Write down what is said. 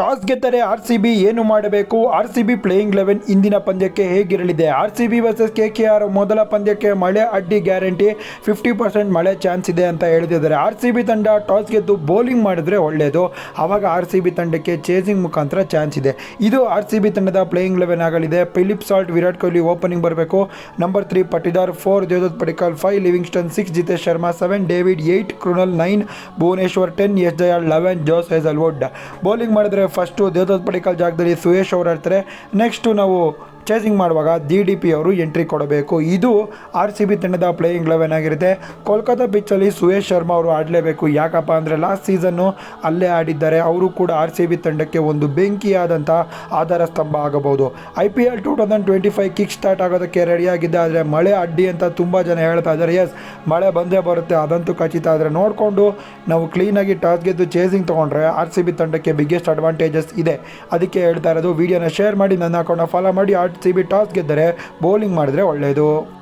Toss ಗೆದ್ದರೆ R C B ಏನು ಮಾಡಬೇಕು? R C B playing eleven ಇಂದಿನ ಪಂದ್ಯಕ್ಕೆ ಹೇಗಿರಲಿದೆ? R C B versus K K R ಮೊದಲ ಪಂದ್ಯಕ್ಕೆ ಮಳೆ ಅಡ್ಡಿ ಗ್ಯಾರಂಟಿ, ಫಿಫ್ಟಿ ಪರ್ಸೆಂಟ್ ಮಳೆ ಚಾನ್ಸ್ ಇದೆ ಅಂತ ಹೇಳ್ತಿದ್ದಾರೆ. ಆರ್ ಸಿ ಬಿ ತಂಡ ಟಾಸ್ ಗೆದ್ದು ಬೌಲಿಂಗ್ ಮಾಡಿದ್ರೆ ಒಳ್ಳೆಯದು ಆವಾಗ ಆರ್ ಸಿ ಬಿ ತಂಡಕ್ಕೆ ಚೇಸಿಂಗ್ ಮುಖಾಂತರ ಚಾನ್ಸ್ ಇದೆ. ಇದು ಆರ್ ಸಿ ಬಿ ತಂಡದ ಪ್ಲೇಯಿಂಗ್ ಲೆವೆನ್ ಆಗಲಿದೆ. Philip Salt, Virat Kohli opening ಬರಬೇಕು. Number three Patidar four Devdutt Padikkal five, Livingstone six, Jitesh Sharma seven, David eight Krunal nine, Bhuvneshwar ten, Yash Dayal eleven, Josh Hazlewood. Bowling ಮಾಡಿದ್ರೆ first Devdutt Padikkal ಜಾಗದಲ್ಲಿ ಸುಯೇಶ್ ಅವರು ಇರ್ತಾರೆ next ನಾವು chasing ಮಾಡುವಾಗ D D P ಅವರು entry ಕೊಡಬೇಕು. ಇದು R C B ತಂಡದ ಪ್ಲೇಯಿಂಗ್ ಲೆವೆನ್ ಆಗಿರುತ್ತೆ. ಕೋಲ್ಕತ್ತಾ ಪಿಚ್ಚಲ್ಲಿ ಸುಯೇಶ್ ಶರ್ಮಾ ಅವರು ಆಡಲೇಬೇಕು. ಯಾಕಪ್ಪ ಅಂದರೆ ಲಾಸ್ಟ್ ಸೀಸನ್ನು ಅಲ್ಲೇ ಆಡಿದ್ದಾರೆ. ಅವರು ಕೂಡ ಆರ್ ಸಿ ಬಿ ತಂಡಕ್ಕೆ ಒಂದು ಬೆಂಕಿಯಾದಂಥ ಆಧಾರ ಸ್ತಂಭ ಆಗಬಹುದು. I P L two thousand twenty five kick start ಆಗೋದಕ್ಕೆ ರೆಡಿಯಾಗಿದೆ ಆದರೆ ಮಳೆ ಅಡ್ಡಿ ಅಂತ ತುಂಬ ಜನ ಹೇಳ್ತಾ ಇದ್ದಾರೆ. ಎಸ್ ಮಳೆ ಬಂದೇ ಬರುತ್ತೆ. ಅದಂತೂ ಖಚಿತ. ಆದರೆ ನೋಡಿಕೊಂಡು ನಾವು ಕ್ಲೀನಾಗಿ ಟಾಸ್ ಗೆದ್ದು ಚೇಸಿಂಗ್ ತೊಗೊಂಡ್ರೆ ಆರ್ ಸಿ ಬಿ ತಂಡಕ್ಕೆ ಬಿಗ್ಗೆಸ್ಟ್ ಅಡ್ವಾಂಟೇಜಸ್ ಇದೆ. ಅದಕ್ಕೆ ಹೇಳ್ತಾ ಇರೋದು ವಿಡಿಯೋನ ಶೇರ್ ಮಾಡಿ, ನನ್ನ ಅಕೌಂಟ್ನ ಫಾಲೋ ಮಾಡಿ, ಆರ್ ಸಿ ಬಿ ಟಾಸ್ ಗೆದ್ದರೆ ಬೌಲಿಂಗ್ ಮಾಡಿದ್ರೆ ಒಳ್ಳೆಯದು.